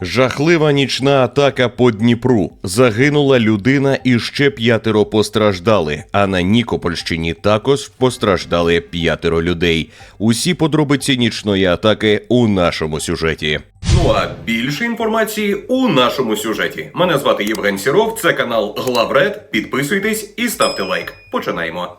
Жахлива нічна атака по Дніпру. Загинула людина і ще п'ятеро постраждали. А на Нікопольщині також постраждали п'ятеро людей. Усі подробиці нічної атаки у нашому сюжеті. Ну а більше інформації у нашому сюжеті. Мене звати Євген Сіров, це канал Главред. Підписуйтесь і ставте лайк. Починаємо.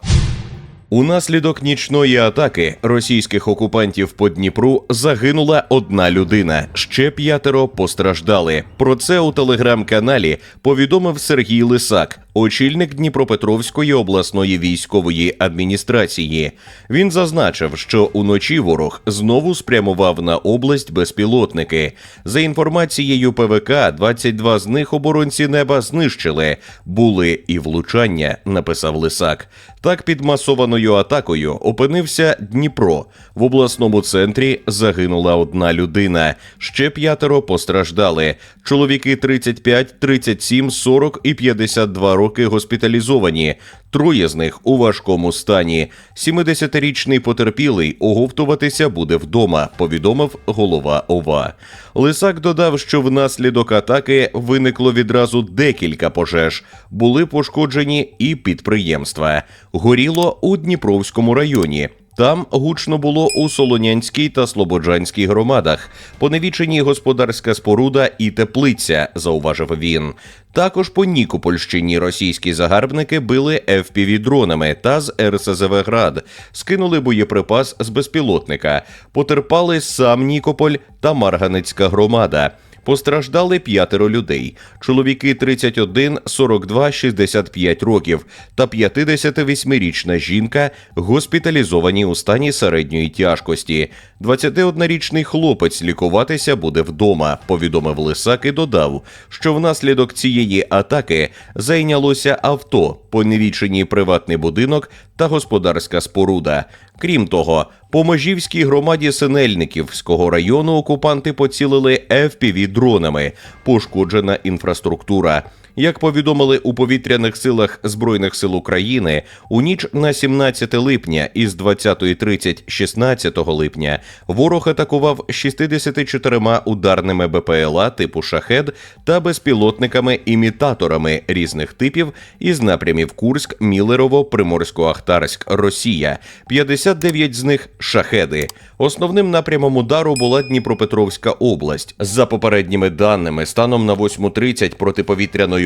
Унаслідок нічної атаки російських окупантів по Дніпру загинула одна людина. Ще п'ятеро постраждали. Про це у телеграм-каналі повідомив Сергій Лисак, очільник Дніпропетровської обласної військової адміністрації. Він зазначив, що уночі ворог знову спрямував на область безпілотники. За інформацією ПВК, 22 з них оборонці неба знищили. Були і влучання, написав Лисак. Так під масованою атакою опинився Дніпро. В обласному центрі загинула одна людина. Ще п'ятеро постраждали. Чоловіки 35, 37, 40 і 52 роки госпіталізовані. Троє з них у важкому стані. 70-річний потерпілий оговтуватися буде вдома, повідомив голова ОВА. Лисак додав, що внаслідок атаки виникло відразу декілька пожеж. Були пошкоджені і підприємства. Горіло у Дніпровському районі. Там гучно було у Солонянській та Слободжанській громадах. Поневічені господарська споруда і теплиця, зауважив він. Також по Нікопольщині російські загарбники били fpv дронами та з РСЗВ Град, скинули боєприпас з безпілотника, потерпали сам Нікополь та Марганецька громада. Постраждали п'ятеро людей: чоловіки 31, 42, 65 років та 58-річна жінка госпіталізовані у стані середньої тяжкості. 21-річний хлопець лікуватися буде вдома. Повідомив Лисак і додав, що внаслідок цієї атаки зайнялося авто, поневічені приватний будинок та господарська споруда. Крім того, по Межівській громаді Синельниківського району окупанти поцілили fpv дронами, пошкоджена інфраструктура. Як повідомили у повітряних силах Збройних сил України, у ніч на 17 липня із 20.30 16 липня ворог атакував 64 ударними БПЛА типу шахед та безпілотниками-імітаторами різних типів із напрямів Курськ, Мілерово, Приморсько-Ахтарськ, Росія. 59 з них шахеди. Основним напрямом удару була Дніпропетровська область. За попередніми даними, станом на 8.30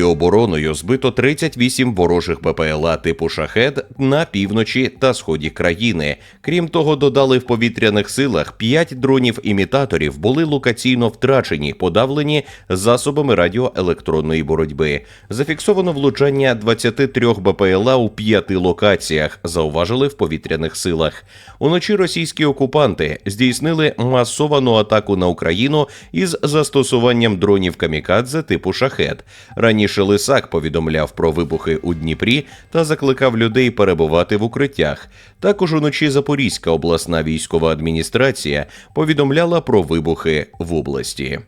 протиповітряною обороною збито 38 ворожих БПЛА типу шахед на півночі та сході країни. Крім того, додали в повітряних силах 5 дронів-імітаторів були локаційно втрачені, подавлені засобами радіоелектронної боротьби. Зафіксовано влучання 23 БПЛА у п'яти локаціях, зауважили в повітряних силах. Уночі російські окупанти здійснили масовану атаку на Україну із застосуванням дронів камікадзе типу шахет. Раніше Лисак повідомляв про вибухи у Дніпрі та закликав людей перебувати в укриттях. Також уночі Запорізька обласна військова адміністрація повідомляла про вибухи в області.